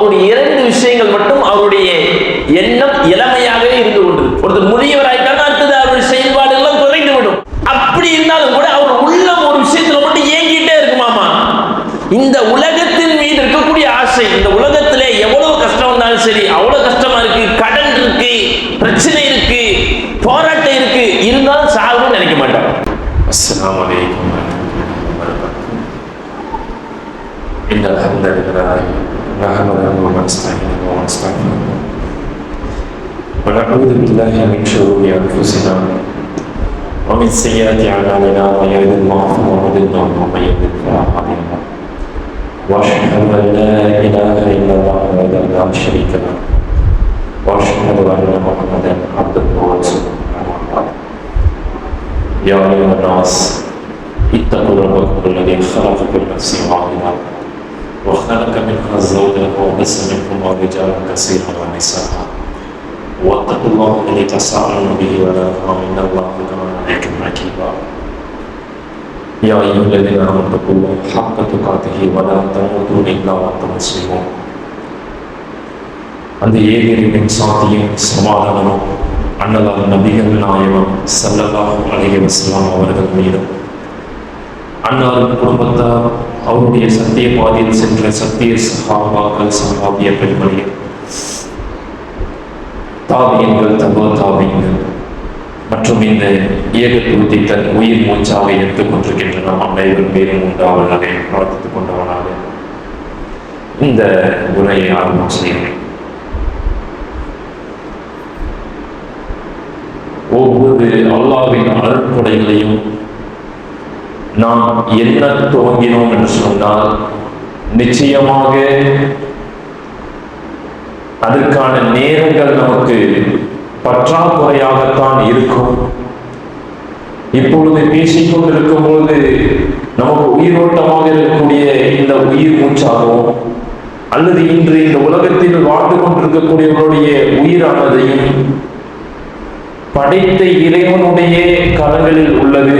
முதியவர் ஆகிவிட்டாலும் அவருடைய இரண்டு விஷயங்கள் மட்டும் அவருடைய எண்ணம் இளமையாகவே இருந்து கொண்டிருக்கு ஒருத்தர் முதியவர் ஆகிட்டாலும் அடுத்தது அவருடைய செயல்பாடு எல்லாம் குறைந்து விடும் அப்படி இருந்தாலும் கூட அவர் உள்ளம் ஒரு விஷயத்துல மட்டும் ஏங்கிட்டே இருக்குமாமா இந்த உலகத்தின் மீது இருக்கக்கூடிய ஆசை இந்த உலகத்திலே எவ்வளவு கஷ்டம் வந்தாலும் சரி அவ்வளவு கஷ்டமா இருக்கு கடன் இருக்கு பிரச்சனை இருக்கு போராட்டம் இருக்கு இருந்தாலும் சாகணும்னு நினைக்க மாட்டோம் السلام عليكم ورحمة الله وبركاته إن الحمد لله نحمده ونستعينه ونستغفره. ونعوذ بالله من شرور أنفسنا ومن سيئات أعمالنا من يهد الله فهو مضل ومن يضلل فلا هادي له. وأشهد أن لا إله إلا الله وحده لا شريك له. وأشهد أن محمدا عبده ورسوله. يا أيها الناس اتقوا ربكم الذي خلقكم من نفس واحدة. وخلق منها زوجها وبث منهما رجالا كثيرا ونساء واتقوا الله الذي تساءلون به والأرحام إن الله كان عليكم رقيبا يا أيها الذين آمنوا اتقوا الله حق تقاته ولا تموتون إلا وأنتم مسلمون அந்த ஏகரின் சாத்தியும் சமாதானமும் அன்னலால் நபிகள் நாயகம் சல்லல்லாஹு அலைஹி வஸல்லம் அவர்கள் மீதும் அன்னாரின் குடும்பத்தார் அவருடைய சத்திய பாதையில் சென்ற சத்திய சகாபாக்கள் சகாபிய பெண்மணிகள் தாவியங்கள் தபோ தாவியங்கள் மற்றும் இந்த ஏகத்துவத்தை தன் உயிர் மூச்சாவை எடுத்துக் கொண்டிருக்கின்ற நம் அனைவரும் பேரும் உண்டாவதாக பிரார்த்தித்துக் கொண்டவனாக இந்த உரையை ஆரம்பம் செய்கிறேன். ஒவ்வொரு அல்லாவின் அருட்கொடைகளையும் நாம் என்ன துவங்கினோம் என்று சொன்னால் நிச்சயமாக அதற்கான நேரங்கள் நமக்கு பற்றாக்குறையாகத்தான் இருக்கும். இப்பொழுது பேசிக்கொண்டிருக்கும் பொழுது நமக்கு உயிரோட்டமாக இருக்கக்கூடிய இந்த உயிர் மூச்சாகவும் அல்லது இன்று இந்த உலகத்தில் வாழ்ந்து கொண்டிருக்கக்கூடியவருடைய உயிரானதையும் படைத்த இறைவனுடைய கரங்களில் உள்ளது.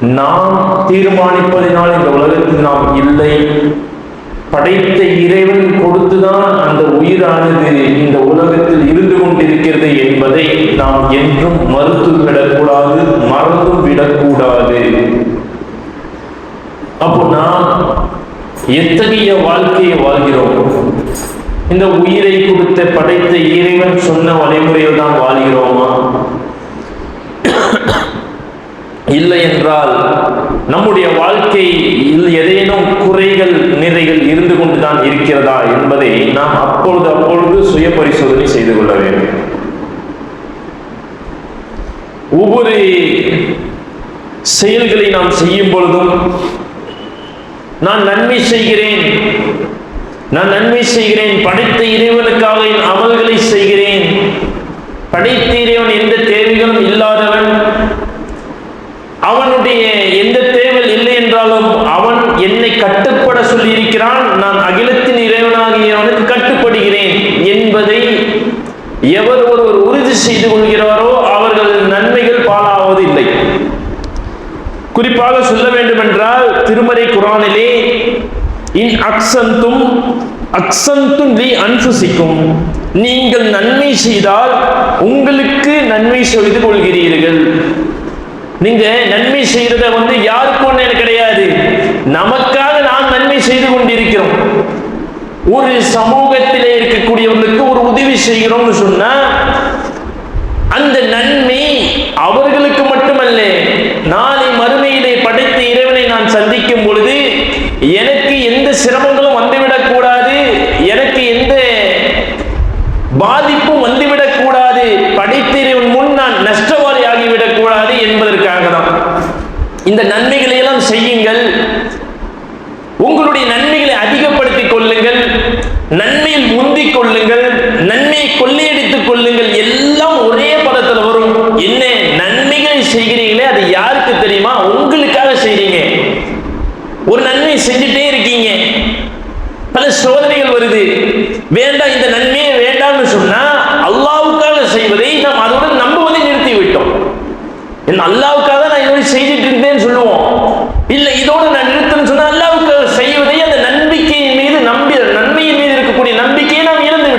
நாம் தீர்மானிப்பதினால் இந்த உலகத்தில் நாம் இல்லை. படைத்த இறைவன் கொடுத்துதான் அந்த உயிரானது இந்த உலகத்தில் இருந்து கொண்டிருக்கிறது என்பதை நாம் என்றும் மறுத்து விடக்கூடாது மறந்தும் விடக்கூடாது. அப்போ நாம் எத்தகைய வாழ்க்கையை வாழ்கிறோம்? இந்த உயிரை கொடுத்த படைத்த இறைவன் சொன்ன வழிமுறையில் தான் வாழ்கிறோமா? இல்லை என்றால் நம்முடைய வாழ்க்கையில் ஏதேனும் குறைகள் நிறைகள் இருந்து கொண்டுதான் இருக்கிறதா என்பதை நாம் அப்பொழுது அப்பொழுது சுய பரிசோதனை செய்து கொள்ள வேண்டும். ஒவ்வொரு செயல்களை நாம் செய்யும் பொழுதும் நான் நன்மை செய்கிறேன் நான் நன்மை செய்கிறேன் படைத்த இறைவனுக்காக என் அமல்களை செய்கிறேன் படைத்த இறைவன் எந்த தேவைகளும் இல்லாதவன் அவனுடைய எந்த தேவை இல்லை என்றாலும் அவன் என்னை கட்டுப்பட சொல்லியிருக்கிறான் நான் அகிலத்தின் இறைவனாகியவனுக்கு கட்டுப்படுகிறேன் என்பதை எவர் ஒருவர் உறுதி செய்து கொள்கிறாரோ அவர்கள் நன்மைகள் பாழாவதில்லை குறிப்பாக சொல்ல வேண்டும் என்றால் திருமறை குரானிலே இன் அக்சந்தும் அக்சந்தும் லி அன்புசிக்கும். நீங்கள் நன்மை செய்தால் உங்களுக்கு நன்மை செய்து கொள்கிறீர்கள். நீங்க நன்மை செய்யறத வந்து யாருக்கும் ஒண்ணு கிடையாது. நமக்காக நாம் நன்மை செய்து கொண்டிருக்கிறோம். ஒரு சமூகத்திலே இருக்கக்கூடியவர்களுக்கு ஒரு உதவி செய்கிறோம்னு சொன்னா அந்த நன்மை அவர்களுக்கு மட்டும்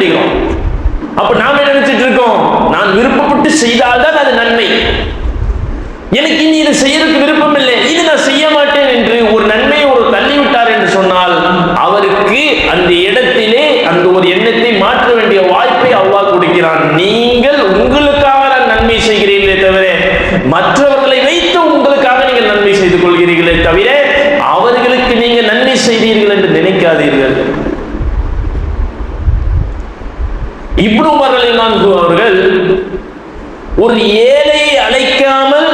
செய்கிறோம். அப்ப நாம் நினைச்சிட்டு இருக்கோம்? நான் விருப்பப்பட்டு செய்தால்தான் அது நன்மை. எனக்கு இனி இதை செய்யறதுக்கு விருப்பம் இல்லை. இது நான் செய்ய மாட்டேன் என்று ஒரு நன்மையை ஒரு தள்ளிவிட்டார் என்று சொன்னால் அவருக்கு அந்த இடத்திலே அந்த ஒரு எண்ணத்தை மாற்ற வேண்டிய வாய்ப்பை அவ்வா கொடுக்கிறான். நீங்கள் உங்களுக்காக நான் நன்மை செய்கிறீர்களே தவிர மற்றவர்களை வைத்து உங்களுக்காக நீங்கள் நன்மை செய்து கொள்கிறீர்களே தவிர அவர்களுக்கு நீங்கள் நன்மை செய்தீர்கள் என்று நினைக்காதீர்கள். இப்னு உமர் ரலியல்லாஹு அவர்கள் ஒரு ஏழையை அழைக்காமல்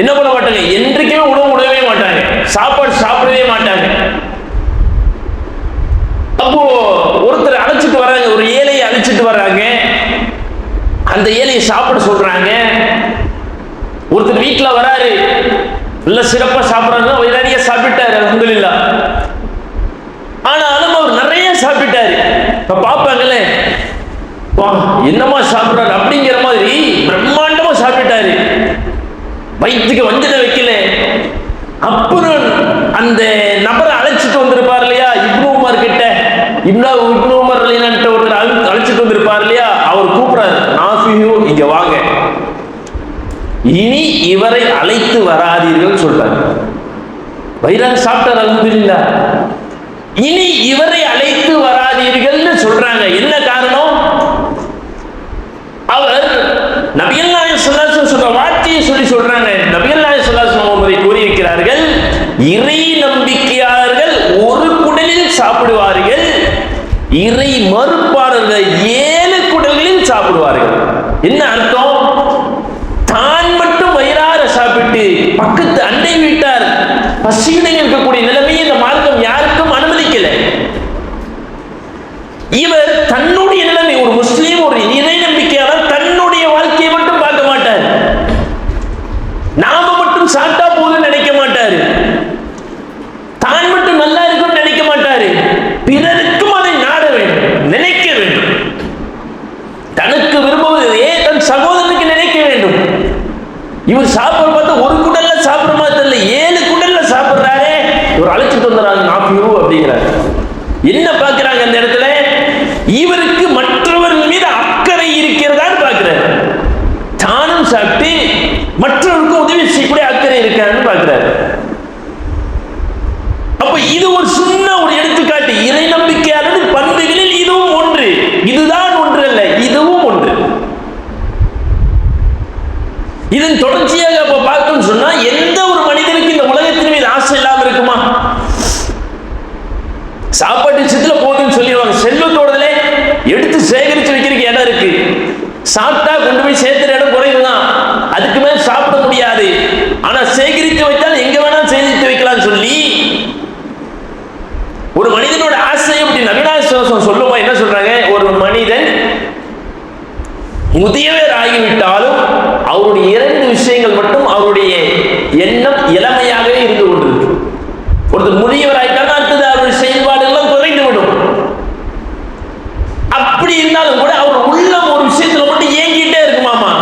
என்ன பண்ண மாட்டாங்க? என்றைக்குமே உணவு உணவே மாட்டாங்க. சாப்பாடு சாப்பிடவே மாட்டாங்க. அப்போ ஒருத்தர் அழைச்சிட்டு வராங்க ஒரு ஏழையை அழைச்சிட்டு வர்றாங்க அந்த ஏழையை சாப்பிட சொல்றாங்க. ஒருத்தர் வீட்டில் வராரு. நல்ல சிறப்பாக சாப்பிட்றாங்க அவர் நிறைய சாப்பிட்டாரு அல்ஹம்துலில்லாஹ் ஆனாலும் அவர் நிறைய சாப்பிட்டாரு இப்ப பாப்பாங்களே வா என்னமா சாப்பிடுறாரு அப்படிங்கிற மாதிரி பிரம்மாண்டமா சாப்பிட்டாரு வயிற்றுக்கு வஞ்சனை வைக்கல அப்புறம் அந்த நபரை அழைச்சிட்டு வந்திருப்பார் இல்லையா இப்னு உமர் கிட்ட இப்னு இப்னு உமர் ரலியல்லாஹு ஒருத்தர் அழை- அழைச்சிட்டு வந்திருப்பார் இல்லையா அவர் கூப்பிடுறாரு நாஃபிஹு இங்க வாங்க இனி இவரை அழைத்து வராதீர்கள் சொல்றாங்க வைராக சாப்பிட்டார் அலமதுல்லா இனி இவரை அழைத்து வராதீர்கள்னு சொல்றாங்க. என்ன காரணம்? அவர் நபிகள் நாயகம் ஸல்லல்லாஹு சொல்ற வார்த்தையை சொல்லி சொல்றாங்க. நபிகள் நாயகம் ஸல்லல்லாஹு அவரை கூறியிருக்கிறார்கள் இறை நம்பிக்கையாளர்கள் ஒரு குடலில் சாப்பிடுவார்கள். இறை மறுப்பாளர்கள் ஏழு குடல்களில் சாப்பிடுவார்கள். என்ன அர்த்தம் தான் மட்டும் வயிறார சாப்பிட்டு பக்கத்து அண்டை வீட்டார் பசியுடன் இருக்கக்கூடிய நிலைமையை இந்த மார்க்கம் யாருக்கும் அனுமதிக்கல இவர் தன்னுடைய நிலைமை ஒரு முஸ்லீம் ஒரு இறை நம்பிக்கையாளர் தன்னுடைய வாழ்க்கையை மட்டும் பார்க்க மாட்டார் நாம மட்டும் சாப்பிட்டா போதும்னு நினைக்க மாட்டாரு தான் மட்டும் நல்லா இருக்கும்னு நினைக்க மாட்டாரு பிறருக்கும் அதை நாட வேண்டும் நினைக்க வேண்டும் தனக்கு விரும்புவதையே தன் சகோதரனுக்கு நினைக்க வேண்டும் இவர் சாப்பிட பார்த்தா ஒரு குடல்ல சாப்பிட மாதிரி தெரியல ஏழு குடல்ல சாப்பிடுறாரே இவர் அழைச்சிட்டு வந்துடுறாங்க நாப்பியூ என்ன பார்க்கிறாங்க அந்த இடத்துல? இவருக்கு மற்றவர்கள் மீது அக்கறை இருக்கிறதா பார்க்கிறார். தானும் சாப்பிட்டு மற்றவர் உதவி செய்யக்கூடிய அக்கறை இருக்கான்னு பார்க்கிறார் அப்ப இது ஒரு சின்ன ஒரு எடுத்துக்காட்டு இறை நம்பிக்கையாளர் பண்புகளில் இதுவும் ஒன்று இதுதான் ஒன்று அல்ல இதுவும் ஒன்று இதன் தொடர்ச்சியாக அப்ப பார்க்கணும்னு சொன்னா எந்த ஒரு மனிதனுக்கு இந்த உலகத்தின் மீது ஆசை இல்லாம இருக்குமா சாப்பாட்டு விஷயத்துல போதும்னு சொல்லிடுவாங்க செல்வத்தோடதுல எடுத்து சேகரிச்சு வைக்கிறதுக்கு இடம் இருக்கு சாப்பிட்டா கொண்டு போய் சேர்த்துற இடம் குறைவு தான் அதுக்கு மேல் சாப்பிட முடியாது. ஆனா சேகரித்து வைத்தால் எங்க வேணாலும் சேகரித்து வைக்கலாம்னு சொல்லி ஒரு மனிதனோட ஆசை அப்படி நவீனாசுவாசம் சொல்லுமா? என்ன சொல்றாங்க? ஒரு மனிதன் முதியவர் ஆகிவிட்டாலும் அவருடைய இரண்டு விஷயங்கள் மட்டும் அவருடைய எண்ணம் இளமையாகவே இருந்து கொண்டிருக்கு. ஒருத்தர் முதியவர் ஆகிட்டாலும் அடுத்தது அவருடைய செயல்பாடுகள்லாம் குறைந்து விடும் அப்படி இருந்தாலும் கூட அவர் உள்ளம் ஒரு விஷயத்துல மட்டும் ஏங்கிட்டே இருக்குமாமா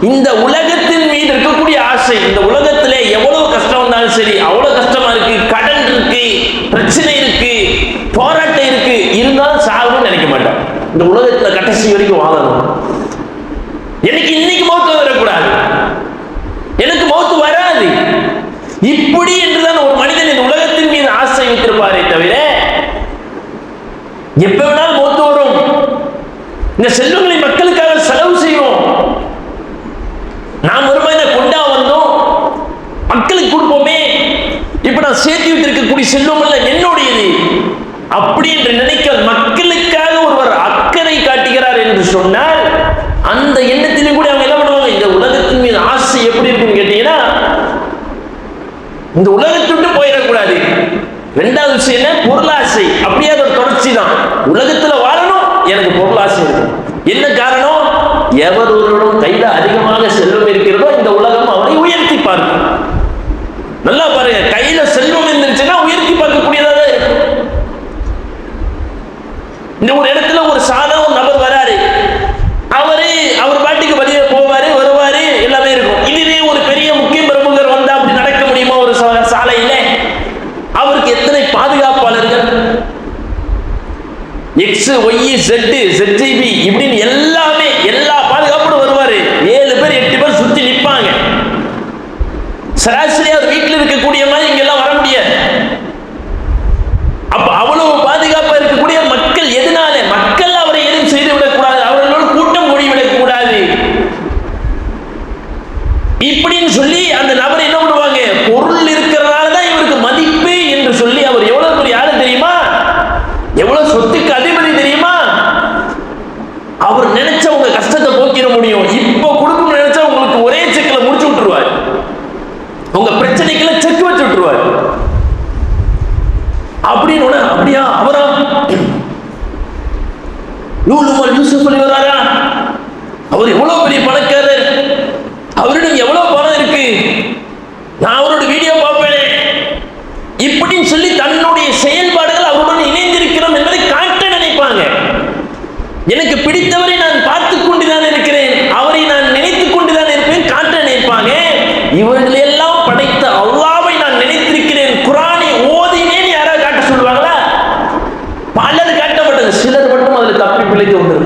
இந்த உலகத்தின் மீது இருக்கக்கூடிய ஆசை இந்த உலகத்திலே எவ்வளவு கஷ்டம் வந்தாலும் சரி அவ்வளவு கஷ்டமா இருக்கு கடன் இருக்கு பிரச்சனை இருக்கு போராட்டம் இருக்கு இருந்தாலும் சாகணும்னு நினைக்க மாட்டோம். இந்த உலகத்துல கடைசி வரைக்கும் வாழணும். எனக்கு இன்னைக்கு மௌத்து வரக்கூடாது. எனக்கு மௌத்து வராது. இப்படி என்றுதான் ஒரு மனிதன் இந்த உலகத்தின் மீது ஆசை வைத்திருப்பாரே தவிர எப்ப வேணாலும் மௌத்து வரும். இந்த செல்லும் மக்களுக்காக செலவு செய்வோம் நாம் வருமா கொண்டா வந்தோம் மக்களுக்கு கொடுப்போமே இப்ப நான் சேர்த்து வைத்திருக்கக்கூடிய செல்வம் அல்ல என்னுடையது அப்படி என்று நினைக்க மக்களுக்காக ஒருவர் அக்கறை காட்டுகிறார் என்று சொன்னால் அந்த எண்ணத்திலும் கூட அவங்க என்ன பண்ணுவாங்க? இந்த உலகத்தின் மீது ஆசை எப்படி இருக்குன்னு கேட்டீங்கன்னா இந்த உலகத்துட்டு போயிடக்கூடாது. ரெண்டாவது விஷயம் என்ன? பொருளாசை. அப்படியே ஒரு தொடர்ச்சி தான் உலகத்துல வாழணும் எனக்கு பொருளாசை இருக்கும். என்ன காரணம்? எவர் ஒருவரும் கையில அதிகமாக செல்வம் இருக்கிறதோ இந்த உலகம் அவரை உயர்த்தி பார்க்கும். நல்லா பாருங்க கையில செல்வம் இருந்துச்சுன்னா உயர்த்தி பார்க்கக்கூடியதாக தான் இருக்கும் இந்த ஒரு இடத்துல ஒரு சாதா ஒரு நபர் வராரு அவரு அவர் பாட்டுக்கு வெளியே போவாரு வருவாரு எல்லாமே இருக்கும் இதுவே ஒரு பெரிய முக்கிய பிரமுகர் வந்தா அப்படி நடக்க முடியுமா ஒரு சா- சாலையில அவருக்கு எத்தனை பாதுகாப்பாளர்கள் எக்ஸ் ஒய் செட் ZGB இப்படின்னு থাকলেই তো ওদের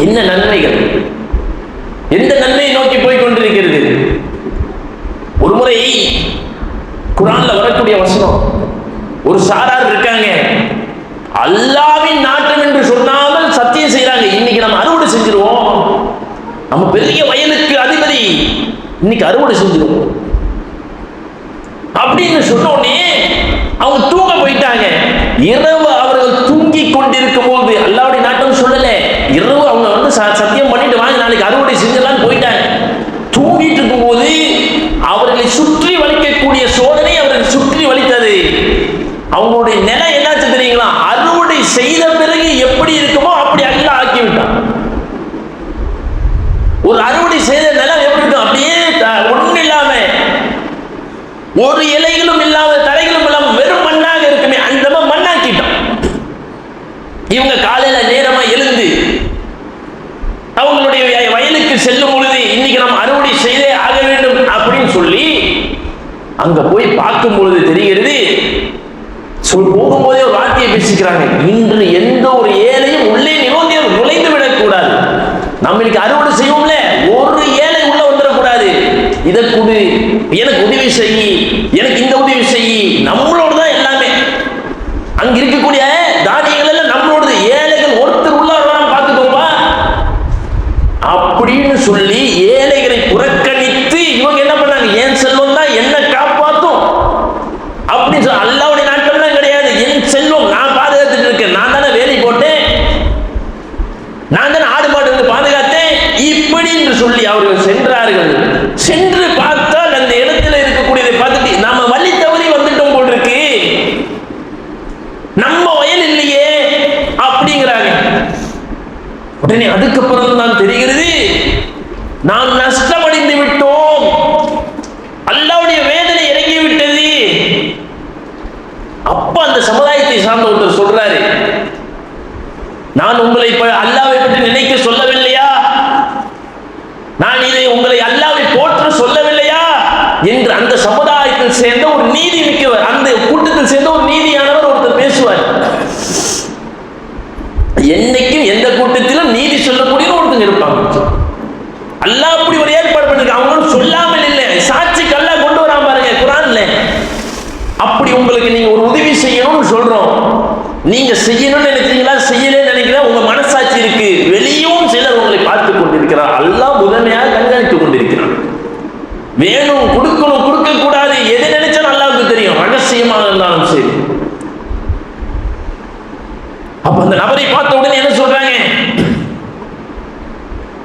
என்ன நன்மைகள்? எந்த நன்மையை நோக்கி போய் கொண்டிருக்கிறது? ஒரு முறை குரான்ல வரக்கூடிய வசனம் ஒரு சாரார் இருக்காங்க அல்லாவின் நாட்டம் என்று சொன்னாமல் சத்தியம் செய்யறாங்க இன்னைக்கு நம்ம அறுவடை செஞ்சிருவோம். நம்ம பெரிய வயலுக்கு அதிபதி இன்னைக்கு அறுவடை செஞ்சிருவோம். அப்படின்னு சொன்ன உடனே அவங்க தூங்க போயிட்டாங்க. இரவு அவர்கள் தூங்கி கொண்டிருக்கும் போது அல்லாவுடைய நாட்டம் சொல்லலை. இரவு அவங்க வந்து சத்தியம் பண்ணிட்டு வாங்க நாளைக்கு அறுவடை செஞ்சலாம்னு போயிட்டாங்க. தூங்கிட்டு இருக்கும்போது அவர்களை சுற்றி வலிக்கக்கூடிய சோதனை அவர்களை சுற்றி வலித்தது. அவங்களுடைய நிலை என்னாச்சு தெரியுங்களா? அறுவடை செய்த பிறகு எப்படி இருக்குமோ அப்படி அல்ல ஆக்கிவிட்டான். ஒரு அறுவடை செய்த நிலம் எப்படி இருக்கும்? அப்படியே ஒன்றும் இல்லாம ஒரு இலைகளும் இல்லாத தரைகளும் இல்லாம வெறும் மண்ணாக இருக்குமே அந்த மாதிரி மண்ணாக்கிட்டோம் இவங்க காலையில நேரமா எழுந்து அவங்களுடைய வய- வயலுக்கு செல்லும் பொழுது இன்னைக்கு நாம் அறுவடை செய்தே ஆக வேண்டும் அப்படின்னு சொல்லி அங்க போய் பார்க்கும் பொழுது தெரிகிறது சொல் போகும்போதே ஒரு வார்த்தையை பேசிக்கிறாங்க. இன்று எந்த ஒரு ஏழையும் உள்ளே நிகழ்ந்து நுழைந்து விடக்கூடாது. நம்மளுக்கு அறுவடை செய்வோம்ல ஒரு ஏழை உள்ள வந்துடக்கூடாது. இதை கொடு எனக்கு உதவி செய் எனக்கு இந்த உதவி செய் நம்மளோட தான் எல்லாமே அங்க இருக்கக்கூடிய தானியங்கள் எல்லாம் நம்மளோடது ஏழைகள் ஒருத்தர் உள்ள வராம பார்த்துக்கோப்பா அப்படின்னு சொல்லி ஏழைகளை புறக்கணித்து இவங்க என்ன பண்ணாங்க என் செல்வம் தான் என்ன காப்பாத்தும் அப்படின்னு சொல்லி அல்லாவுடைய நாட்டம்லாம் கிடையாது என் செல்வம் நான் பாதுகாத்துட்டு இருக்கேன் நான் தானே வேலி போட்டேன் நான் தானே ஆடு மாடு வந்து பாதுகாத்தேன் இப்படி என்று சொல்லி அவர்கள் சென்றார்கள் சென்று பார்த்தால் அந்த இடத்துல இருக்கக்கூடியதை பார்த்துட்டு நாம வழி தவறி வந்துட்டோம் போல் இருக்கு நம்ம வயல் இல்லையே அப்படிங்கிறாங்க. உடனே அதுக்கப்புறம் தான் தெரிகிறது நாம் நஷ்டமடைந்து விட்டோம் அல்லாவுடைய வேதனை இறங்கி விட்டது அப்ப அந்த சமுதாயத்தை சார்ந்த ஒருத்தர் சொல்றாரு நான் உங்களை இப்ப அல்லாவை பற்றி நினைக்க சொல்லவில்லையா நான் இதை உங்களை அல்லாவை போற்ற சொல்லவில்லையா என்று அந்த சமுதாயத்தில் சேர்ந்த ஒரு நீதி மிக்கவர் அந்த கூட்டத்தில் சேர்ந்த ஒரு நீதியானவர் ஒருத்தர் பேசுவார் என்னைக்கும் எந்த கூட்டத்திலும் நீதி சொல்லக்கூடிய ஒருத்தங்க இருப்பாங்க அல்லாஹ் அப்படி ஒரு ஏற்பாடு பண்ணிருக்க அவங்களும் சொல்லாமல் இல்லை சாட்சிக்கு அல்லாஹ் கொண்டு வராம பாருங்க குரான்ல அப்படி உங்களுக்கு நீங்க ஒரு உதவி செய்யணும்னு சொல்றோம் நீங்க செய்யணும்னு நினைக்கிறீங்களா செய்யலன்னு நினைக்கிறா உங்க மனசாட்சி இருக்கு வெளியும் சிலர் உங்களை பார்த்து கொண்டிருக்கிறார் அல்லாஹ் முதன்மையாக கண்காணித்துக் கொண்டிருக்கிறான் வேணும் கொடுக்கணும் கொடுக்க கூடாது எது நினைச்சாலும் அல்லாவுக்கு தெரியும் ரகசியமாக இருந்தாலும் சரி. அப்ப அந்த நபரை பார்த்த உடனே என்ன சொல்றாங்க?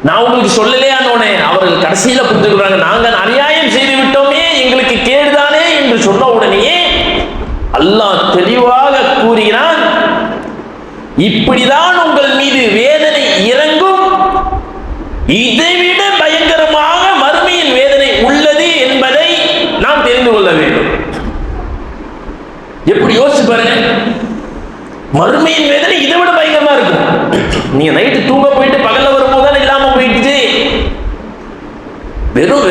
நான் உங்களுக்கு சொல்லலையானோனே அவர்கள் கடைசியில புரிஞ்சுக்கிறாங்க நாங்கள் அநியாயம் செய்து விட்டோமே எங்களுக்கு கேடுதானே என்று சொன்ன உடனேயே அல்லாஹ் தெளிவாக கூறுகிறான் இப்படிதான் உங்கள் மீது வேதனை இறங்கும். இதைவிட பயங்கரமாக மறுமையின் வேதனை உள்ளது என்பதை நாம் தெரிந்து கொள்ள வேண்டும். எப்படி யோசிச்சு பாருங்க. மறுமையின் வேதனை இதை விட பயங்கரமா இருக்கும். நீங்க நைட்டு தூங்க போயிட்டு பகல்ல வரும்போது இல்லாம போயிடுச்சு. வெறும்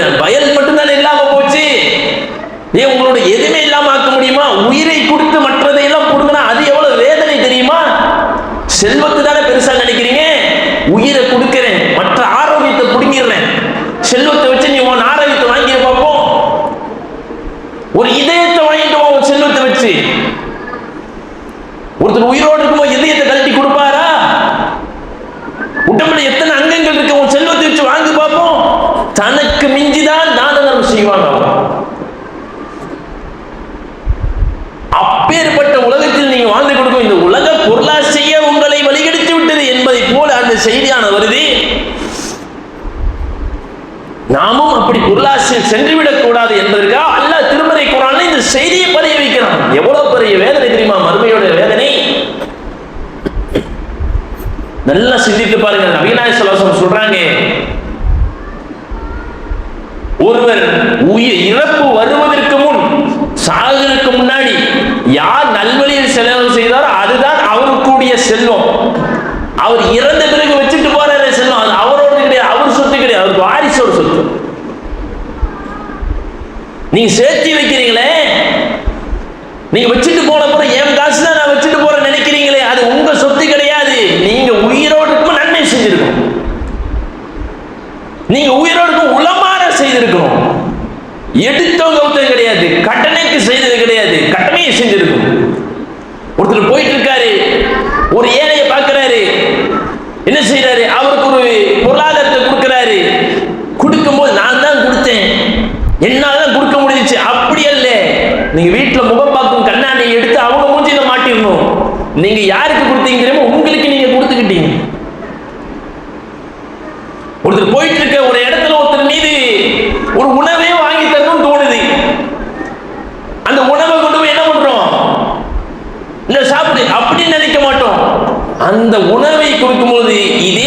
அவர் இறந்த பிறகு வச்சுட்டு போறாரு செல்வம். அது அவரோட கிடையாது அவர் சொத்து கிடையாது. அவருக்கு வாரிசோட சொத்து. நீங்க சேர்த்து வைக்கிறீங்களே. நீங்க வச்சுட்டு போன பிறகு என் காசு தான் நான் வச்சுட்டு போற நினைக்கிறீங்களே. அது உங்க சொத்து கிடையாது. நீங்க உயிரோடு இருக்கும் நன்மை செஞ்சிருக்கணும். நீங்க உயிரோடு இருக்கும் உளமாற செய்திருக்கணும் எடுத்தவங்க கிடையாது. கடனைக்கு செய்தது கிடையாது. கடமையை செஞ்சிருக்கணும். ஒருத்தர் நீங்க யாருக்கு கொடுத்தீங்க தெரியுமா? உங்களுக்கு நீங்க கொடுத்துக்கிட்டீங்க. ஒருத்தர் போயிட்டு இருக்க ஒரு இடத்துல ஒருத்தர் மீது ஒரு உணவே வாங்கி தரணும்னு தோணுது. அந்த உணவை கொண்டு போய் என்ன பண்றோம்? இல்ல சாப்பிடு அப்படின்னு நினைக்க மாட்டோம். அந்த உணவை கொடுக்கும்போது இதே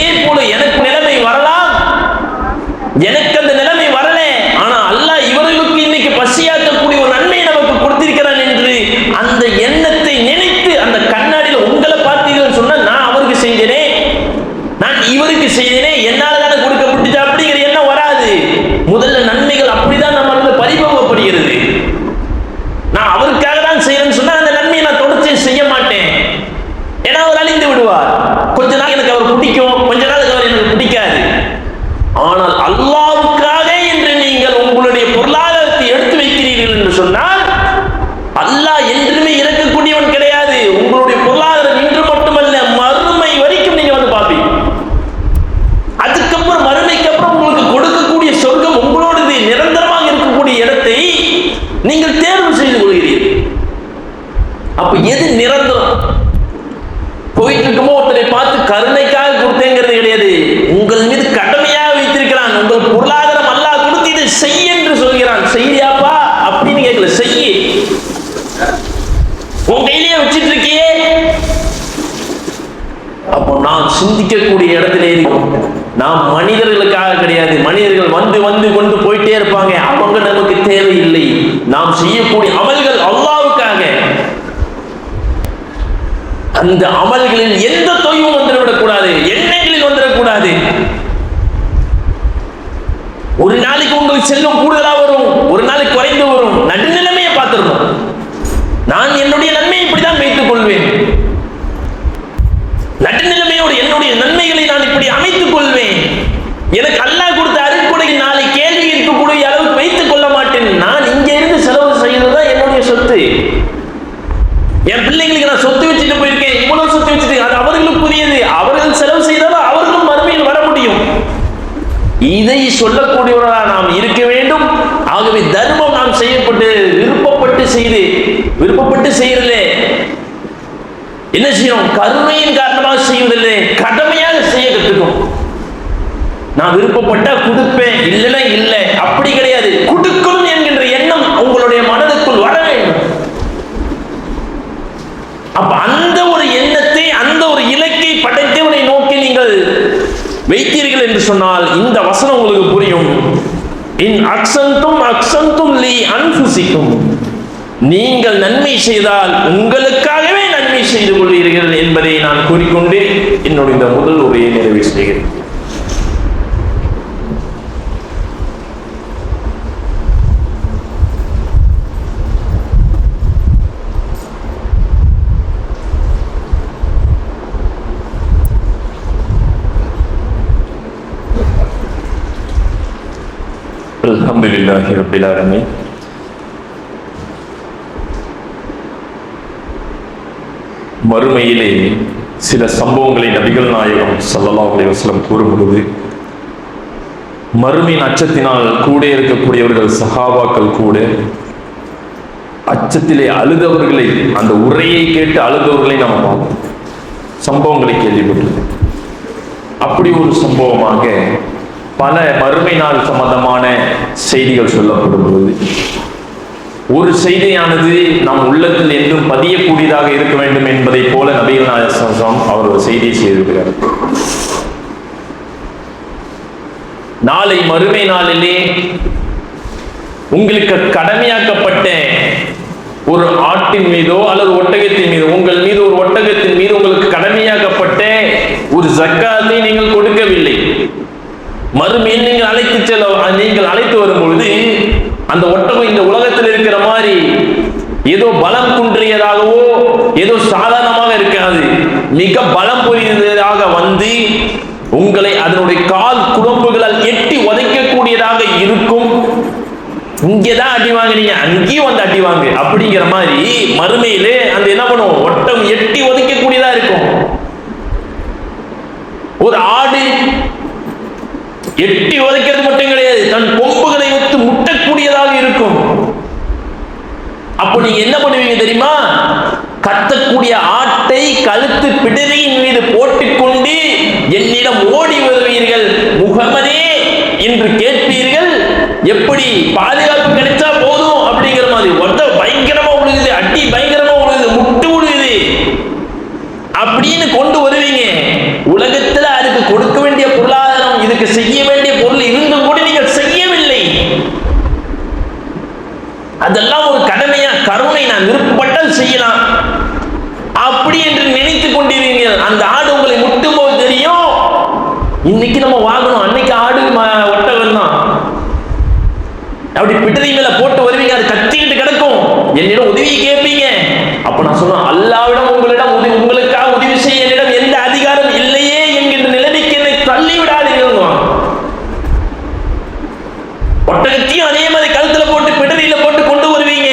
என்ன செய்யணும் கருணையின் காரணமாக செய்வதில்லை கடமையாக செய்ய கற்றுக்கும் நான் விருப்பப்பட்டா கொடுப்பேன். இல்லைன்னா இல்லை. அப்படி கிடையாது. கொடுக்கணும் என்கின்ற எண்ணம் உங்களுடைய மனதுக்குள் வர வேண்டும். அப்ப அந்த ஒரு எண்ணத்தை அந்த ஒரு இலக்கை படைத்தவனை நோக்கி நீங்கள் வைத்தீர்கள் என்று சொன்னால் இந்த வசனம் உங்களுக்கு புரியும். இன் அக்சந்தும் அக்சந்தும் லீ அன்புசிக்கும் நீங்கள் நன்மை செய்தால் உங்களுக்காகவே கடமை செய்து கொள்கிறீர்கள் என்பதை நான் கூறிக்கொண்டு என்னுடைய இந்த முதல் உரையை நிறைவு செய்கிறேன். الحمد لله رب மறுமையிலே சில சம்பவங்களை நபிகள் நாயகம் சல்லல்லா அலி வஸ்லம் கூறும் பொழுது மறுமை அச்சத்தினால் கூட இருக்கக்கூடியவர்கள் சஹாபாக்கள் கூட அச்சத்திலே அழுதவர்களை அந்த உரையை கேட்டு அழுதவர்களை நாம் பார்ப்போம். சம்பவங்களை கேள்விப்பட்டது அப்படி ஒரு சம்பவமாக பல மறுமை நாள் சம்பந்தமான செய்திகள் சொல்லப்படும் பொழுது ஒரு செய்தியானது நம் உள்ளத்தில் என்றும் பதியக்கூடியதாக இருக்க வேண்டும் என்பதை போல நபிகள் நாயசம் அவர் ஒரு செய்தியை செய்திருக்கிறார். நாளை மறுமை நாளிலே உங்களுக்கு கடமையாக்கப்பட்ட ஒரு ஆட்டின் மீதோ அல்லது ஒட்டகத்தின் மீது உங்கள் மீது ஒரு ஒட்டகத்தின் மீது உங்களுக்கு கடமையாக்கப்பட்ட ஒரு ஜக்காத்தை நீங்கள் கொடுக்கவில்லை. மறுமையில் நீங்கள் அழைத்து செல்ல நீங்கள் அழைத்து வரும்பொழுது அந்த ஒட்டகம் இந்த உலகத்தில் இருக்கிற மாதிரி ஏதோ பலம் குன்றியதாகவோ ஏதோ சாதாரணமாக இருக்காது. மிக பலம் புரிந்ததாக வந்து உங்களை அதனுடைய கால் குடம்புகளால் எட்டி உதைக்கக்கூடியதாக இருக்கும். இங்கேதான் அடி வாங்குனீங்க அங்கேயும் வந்து அடி வாங்கு. அப்படிங்கிற மாதிரி மறுமையிலே அந்த என்ன பண்ணும்? ஒட்டம் எட்டி உதைக்கக்கூடியதா இருக்கும். ஒரு ஆடு எட்டி உதைக்கிறது மட்டும் கிடையாது. தன் கொம்புகளை வைத்து முட்டக்கூடியதாக இருக்கும் அப்போ நீங்க என்ன பண்ணுவீங்க தெரியுமா? கத்தக்கூடிய ஆட்டை கழுத்து பிடரியின் மீது போட்டுக்கொண்டு என்னிடம் ஓடி வருவீர்கள். முகமதே என்று கேட்பீர்கள். எப்படி? பாதுகாப்பு கிடைச்சா போதும் அப்படிங்கிற மாதிரி. ஒட்ட பயங்கரமா உழுகுது அடி பயங்கரமா உழுகுது முட்டு உழுகுது. அப்படின்னு கொண்டு வருவீங்க உலகத்துல அதுக்கு கொடுக்க வேண்டிய பொருளாதாரம் இதுக்கு செய்ய வேண்டிய பொருள் இருந்தும் கூட நீங்கள் செய்யவில்லை அதெல்லாம் ஒரு கடமையா கருணை நான் விருப்பப்பட்டால் செய்யலாம் அப்படி என்று நினைத்து கொண்டிருந்தீர்கள். அந்த ஆடு உங்களை முட்டும் போது தெரியும். இன்னைக்கு நம்ம வாங்கணும். அன்னைக்கு ஆடு ஒட்டகம் தான். அப்படி பிடரி மேல போட்டு வருவீங்க அது கத்திக்கிட்டு கிடக்கும். என்னிடம் உதவி கேட்பீங்க. அப்ப நான் சொன்னேன் அல்லாவிடம் உங்களிடம் உதவி உங்களுக்காக உதவி செய்ய என்னிடம் எந்த அதிகாரம் இல்லையே என்கின்ற நிலைமைக்கு என்னை தள்ளி விடாதீர்கள் ஒட்டகத்தையும் அதே மாதிரி கழுத்துல போட்டு பிடரியில போட்டு கொண்டு வருவீங்க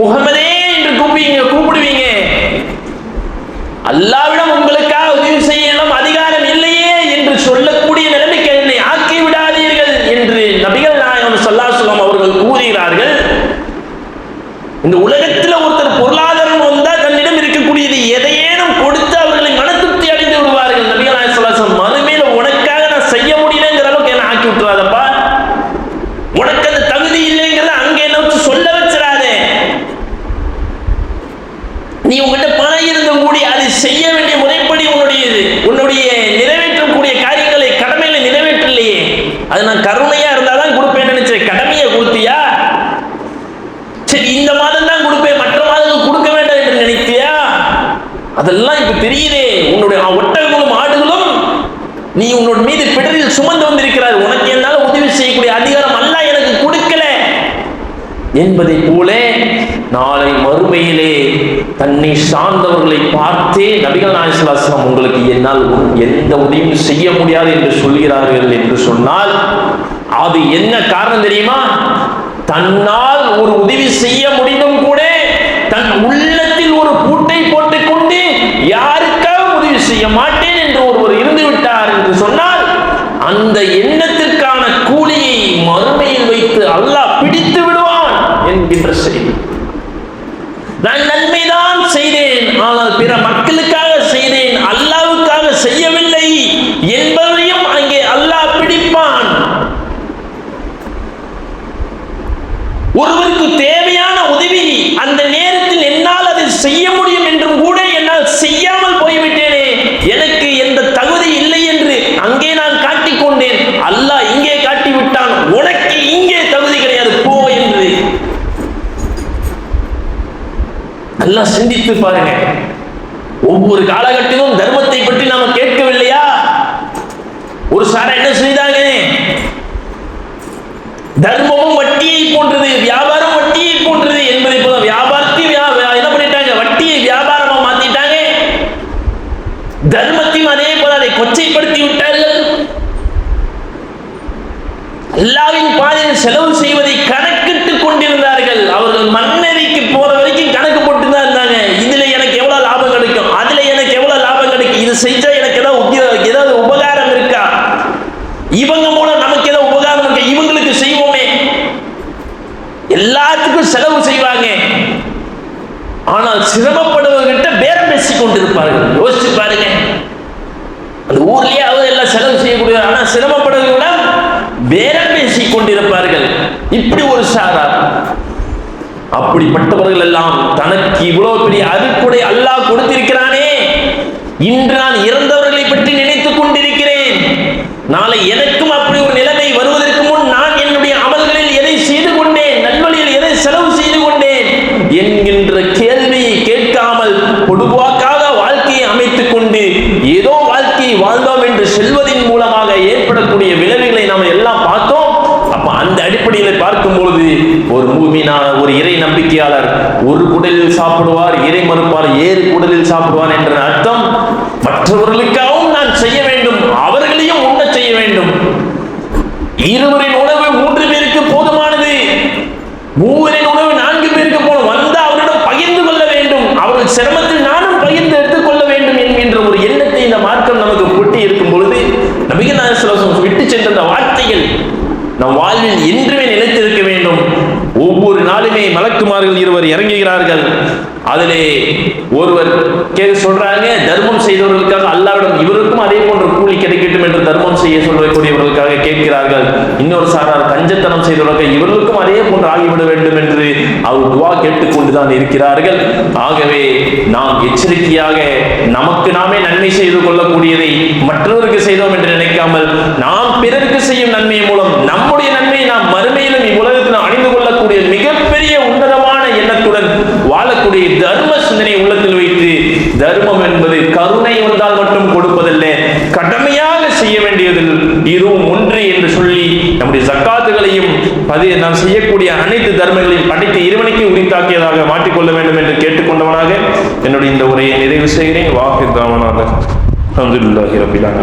முகமதே என்று கூப்பிங்க கூப்பிடுவீங்க அல்லாவிடம் உங்களுக்காக உதவி செய்யணும் அதிகாரம் இல்லையே என்று சொல்லக்கூடிய நிலைமைக்கு என்னை ஆக்கி விடாதீர்கள் என்று நபிகள் நாயகம் ஸல்லல்லாஹு அவர்கள் கூறுகிறார்கள் இந்த உலகத்தில் ஒருத்தர் பொருளாதாரம் வந்தா தன்னிடம் இருக்கக்கூடியது எதையேனும் கொடுத்து அவர்களை மன திருப்தி அடைந்து விடுவார்கள் நபிகள் நாயகம் ஸல்லல்லாஹு அலைஹி வஸல்லம் மறுமையில உனக்காக நான் செய்ய முடியலங்கிற அளவுக்கு என்ன ஆக்கி விட்டுறாதப்பா உனக்கு அந்த தகுதி இல்லைங்கிறத அங்க என்ன வச்சு சொல்ல வச்சிடாதே நீ உங்ககிட்ட பணம் இருந்தும் கூடி அதை செய்ய வேண்டிய முறைப்படி உன்னுடையது உன்னுடைய நிறைவேற்றக்கூடிய காரியங்களை கடமையில நிறைவேற்றலையே அது நான் கருணையா இருந்தாதான் கொடுப்பேன் நினைச்சேன் கடமையை கொடுத்தியா சரி இந்த மாதம் தான் கொடுப்பேன் மற்ற மாதங்கள் கொடுக்க வேண்டாம் என்று நினைத்தியா அதெல்லாம் இப்ப தெரியுதே. உன்னுடைய ஒட்டகங்களும் ஆடுகளும் நீ உன்னோட மீது பிடரில் சுமந்து வந்திருக்கிறார் உனக்கு என்னால உதவி செய்யக்கூடிய அதிகாரம் அல்ல எனக்கு கொடுக்கல என்பதை போல நாளை மறுமையிலே தன்னை சார்ந்தவர்களை பார்த்தே நபிகள் நாயசலாசனம் உங்களுக்கு என்னால் எந்த உதவியும் செய்ய முடியாது என்று சொல்கிறார்கள் என்று சொன்னால் அது என்ன காரணம் தெரியுமா? தன்னால் ஒரு உதவி செய்ய முடிந்தும் கூட தன் உள்ளத்தில் ஒரு பூட்டை போட்டு யாருக்காக உதவி செய்ய மாட்டேன் என்று ஒருவர் இருந்து விட்டார் என்று சொன்னால் அந்த எண்ணத்திற்கான கூலியை மறுமையில் வைத்து அல்லாஹ் பிடித்து விடுவான் என்கின்ற செய்தி. நான் நன்மைதான் செய்தேன் ஆனால் பிற மக்களுக்காக செய்தேன் அல்லாவுக்காக செய்யவில்லை என்பதையும் அங்கே அல்லாஹ் பிடிப்பான் ஒருவருக்கு தேவையான உதவி அந்த நேரத்தில் என்னால் அதை செய்ய முடியும் என்றும் கூட என்னால் செய்யாமல் போய்விட்டேனே எனக்கு எந்த தகுதி இல்லை என்று அங்கே நான் காட்டிக் கொண்டேன் அல்லாஹ் இங்கே காட்டி விட்டான் உனக்கு இங்கே தகுதி கிடையாது போ என்று பாருங்க. ஒவ்வொரு காலகட்டத்திலும் தர்மத்தை பற்றி நாம கேட்கவில்லையா ஒரு சாரா என்ன செய்தாங்க தர்மமும் வட்டியை போன்றது வியாபாரம் வட்டியை போன்றது என்பதை போல வியாபாரத்தையும் வியா- வியா- என்ன பண்ணிட்டாங்க வட்டியை வியாபாரமா மாத்திட்டாங்க தர்மத்தையும் அதே போல அதை கொச்சைப்படுத்தி விட்டார்கள் அல்லாவின் பாதையில் செலவு செய்வதை கணக்கிட்டுக் கொண்டிருந்தார்கள் அவர்கள் மன்னரிக்கு போற வரைக்கும் கணக்கு போட்டு தான் இருந்தாங்க இதுல எனக்கு எவ்வளவு லாபம் கிடைக்கும் அதுல எனக்கு எவ்வளவு லாபம் கிடைக்கும் இது செஞ்சா எனக்கு ஏதாவது உத்தியோ- ஏதாவது உபகாரம் இருக்கா இவங்க மூலம் நமக்கு ஏதாவது உபகாரம் எல்லாத்துக்கும் செலவு செய்வாங்க. ஆனால் சிரமப்படுவர்கிட்ட பேரம் பேசி கொண்டிருப்பார்கள் யோசிச்சு பாருங்க. அந்த ஊர்லயே அவர் எல்லாம் செலவு செய்யக்கூடிய ஆனால் சிரமப்படுவர்களை பேரம் பேசி கொண்டிருப்பார்கள் இப்படி ஒரு சாரா. அப்படிப்பட்டவர்கள் எல்லாம் தனக்கு இவ்வளவு பெரிய அருக்குடை அல்லாஹ் கொடுத்திருக்கிறானே. இன்று நான் இறந்தவர்களை பற்றி நினைத்துக் கொண்டிருக்கிறேன். நாளை எனக்கு அப்படி ஒரு நிலைமை வருவதற்கு முன் நான் என்னுடைய அமல்களில் எதை செய்து கொண்டேன் நல்வழியில் எதை செலவு செய்து கொண்டேன் என்கின்ற கேள்வியை கேட்காமல் பொதுவாக்காக வாழ்க்கையை அமைத்துக் கொண்டு ஏதோ வாழ்க்கையை வாழ்ந்தோம் என்று செல்வதின் மூலமாக ஏற்படக்கூடிய விளைவுகளை நாம் எல்லாம் பார்த்தோம் அப்ப அந்த அடிப்படையில் பார்க்கும் பொழுது ஒரு மூமினான ஒரு இறை நம்பிக்கையாளர். ஒரு குடலில் சாப்பிடுவார் இறை மறுப்பார் ஏறு குடலில் சாப்பிடுவார் என்ற அர்த்தம் மற்றவர்களுக்காக நான் செய்ய வேண்டும் அவர்களையும் உண்ண செய்ய வேண்டும் இருவரின் உணவு மூன்று பேருக்கு போதுமானது மூவரின் உணவு நான்கு பேருக்கு போதும் வந்த அவரிடம் பகிர்ந்து கொள்ள வேண்டும் அவர்கள் சிரமத்தில் நானும் பகிர்ந்து எடுத்துக்கொள்ள வேண்டும் என்கின்ற ஒரு எண்ணத்தை இந்த மார்க்கம் நமக்கு புட்டி இருக்கும் பொழுது நபிகள் நாயகம் விட்டு சென்ற அந்த வார்த்தைகள் நம் வாழ்வில் என்றுமே நிலைத்திருக்க வேண்டும் ஒவ்வொரு நாளுமே மலக்குமார்கள் இருவர் இறங்குகிறார்கள். அதிலே ஒருவர் கே சொல்றாங்க தர்மம் செய்தவர்களுக்காக அல்லாவிடம் இவருக்கும் அதே போன்ற கூலி கிடைக்கட்டும் என்று தர்மம் செய்ய சொல்லக்கூடியவர்களுக்காக கேட்கிறார்கள். இன்னொரு சாரார் கஞ்சத்தனம் செய்தவர்கள் இவர்களுக்கும் அதே போன்று ஆகிவிட வேண்டும் என்று அவர் துவா கேட்டுக்கொண்டுதான் இருக்கிறார்கள். ஆகவே நாம் எச்சரிக்கையாக நமக்கு நாமே நன்மை செய்து கொள்ளக்கூடியதை மற்றவருக்கு செய்தோம் என்று நினைக்காமல் நாம் பிறருக்கு செய்யும் நன்மை மூலம் நம்முடைய நன்மை நாம் மறுமையிலும் இவ்வுலகத்தில் நாம் அணிந்து கொள்ளக்கூடிய மிகப்பெரிய உன்னதமான எண்ணத்துடன் வாழக்கூடிய தர்ம சிந்தனை உள்ளத்தில் வைத்து தர்மம் என்பது கருணை வந்தால் மட்டும் கொடுப்பதல்ல கடமையாக செய்ய வேண்டியதில் இதுவும் ஒன்று என்று சொல்லி நம்முடைய சக்காத்துகளையும் பதி நாம் செய்யக்கூடிய அனைத்து தர்மங்களையும் படித்து இறைவனுக்கு உரித்தாக்கியதாக மாற்றிக்கொள்ள வேண்டும் என்று கேட்டுக்கொண்டவனாக என்னுடைய இந்த உரையை நிறைவு செய்கிறேன். வாக்கு தாமனாக. அல்ஹம்துலில்லாஹி ரபிலான